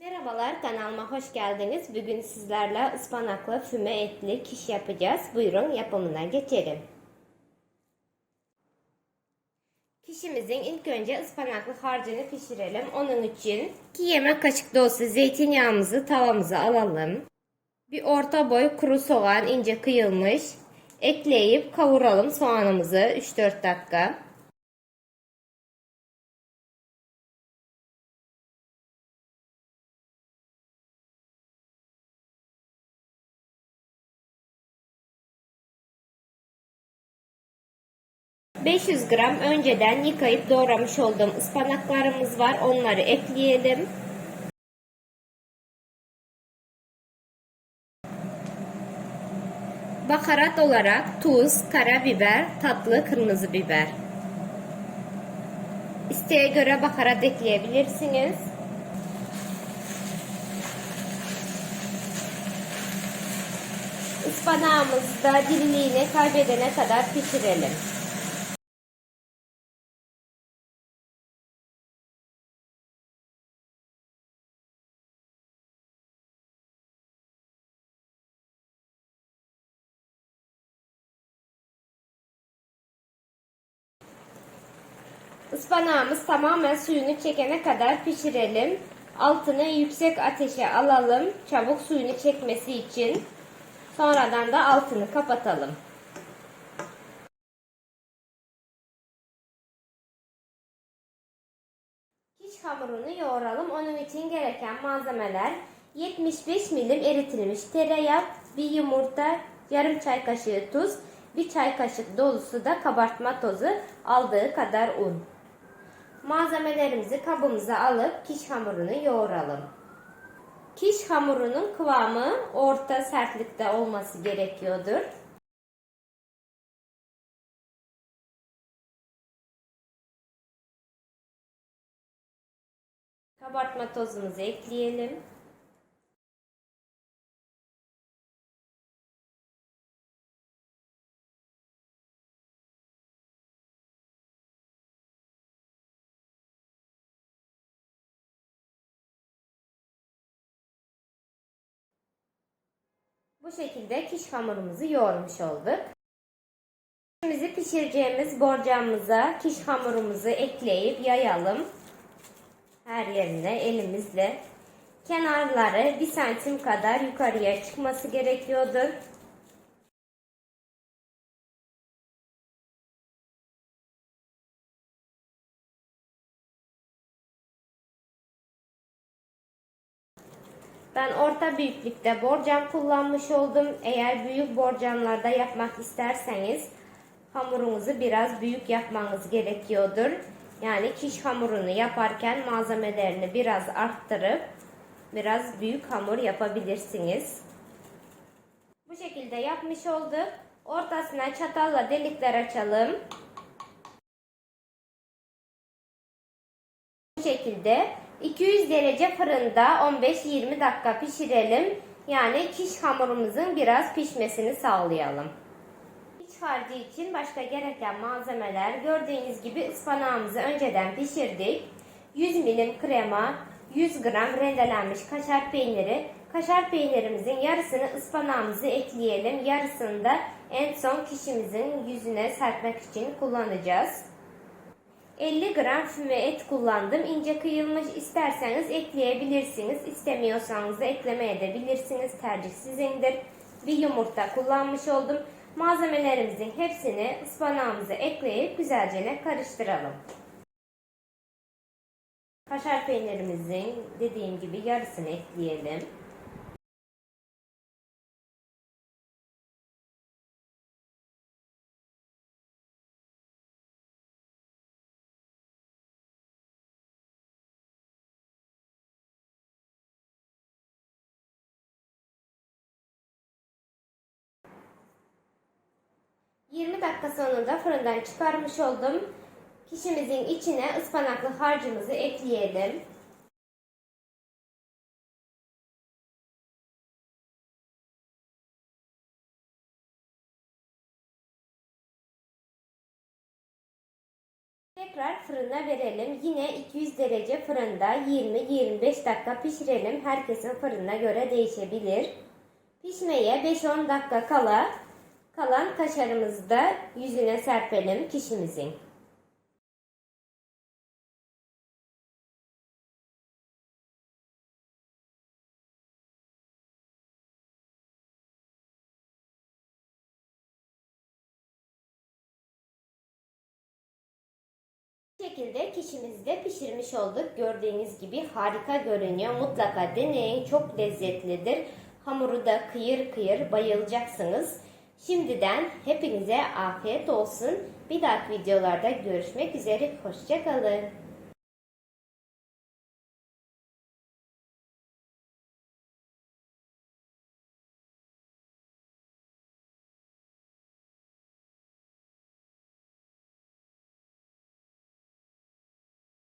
Merhabalar kanalıma hoş geldiniz. Bugün sizlerle ıspanaklı füme etli kiş yapacağız. Buyurun yapımına geçelim. Kişimizin ilk önce ıspanaklı harcını pişirelim. Onun için 2 yemek kaşık dolusu zeytinyağımızı tavamıza alalım. Bir orta boy kuru soğan ince kıyılmış. Ekleyip kavuralım soğanımızı 3-4 dakika. ...500 gram önceden yıkayıp doğramış olduğum ıspanaklarımız var. Onları ekleyelim. Baharat olarak tuz, karabiber, tatlı kırmızı biber. İsteğe göre baharat ekleyebilirsiniz. Ispanağımızı da diriliğini kaybedene kadar pişirelim. Ispanağımız tamamen suyunu çekene kadar pişirelim. Altını yüksek ateşe alalım. Çabuk suyunu çekmesi için. Sonradan da altını kapatalım. Kiş hamurunu yoğuralım. Onun için gereken malzemeler 75 milim eritilmiş tereyağı, bir yumurta, yarım çay kaşığı tuz, bir çay kaşık dolusu da kabartma tozu, aldığı kadar un. Malzemelerimizi kabımıza alıp kiş hamurunu yoğuralım. Kiş hamurunun kıvamı orta sertlikte olması gerekiyordur. Kabartma tozumuzu ekleyelim. Bu şekilde kiş hamurumuzu yoğurmuş olduk. Kişimizi pişireceğimiz borcamımıza kiş hamurumuzu ekleyip yayalım. Her yerine elimizle. Kenarları 1 santim kadar yukarıya çıkması gerekiyordu. Ben orta büyüklükte borcam kullanmış oldum. Eğer büyük borcamlarda yapmak isterseniz hamurunuzu biraz büyük yapmanız gerekiyordur. Yani kiş hamurunu yaparken malzemelerini biraz arttırıp biraz büyük hamur yapabilirsiniz. Bu şekilde yapmış olduk. Ortasına çatalla delikler açalım. Bu şekilde 200 derece fırında 15-20 dakika pişirelim. Yani kiş hamurumuzun biraz pişmesini sağlayalım. İç harcı için başka gereken malzemeler gördüğünüz gibi ıspanağımızı önceden pişirdik. 100 milim krema, 100 gram rendelenmiş kaşar peyniri. Kaşar peynirimizin yarısını ıspanağımızı ekleyelim. Yarısını da en son kişimizin yüzüne serpmek için kullanacağız. 50 gram füme et kullandım. İnce kıyılmış isterseniz ekleyebilirsiniz. İstemiyorsanız da eklemeyebilirsiniz. Tercih sizindir. Bir yumurta kullanmış oldum. Malzemelerimizin hepsini ıspanağımıza ekleyip güzelce karıştıralım. Kaşar peynirimizin dediğim gibi yarısını ekleyelim. ...20 dakika sonunda fırından çıkarmış oldum. Kişimizin içine ıspanaklı harcımızı ekleyelim. Tekrar fırına verelim. Yine 200 derece fırında 20-25 dakika pişirelim. Herkesin fırına göre değişebilir. Pişmeye 5-10 dakika kala kalan kaşarımızı da yüzüne serpelim kişimizin. Şekilde kişimizi de pişirmiş olduk. Gördüğünüz gibi harika görünüyor. Mutlaka deneyin. Çok lezzetlidir. Hamuru da kıyır kıyır bayılacaksınız. Şimdiden hepinize afiyet olsun. Bir dahaki videolarda görüşmek üzere. Hoşçakalın.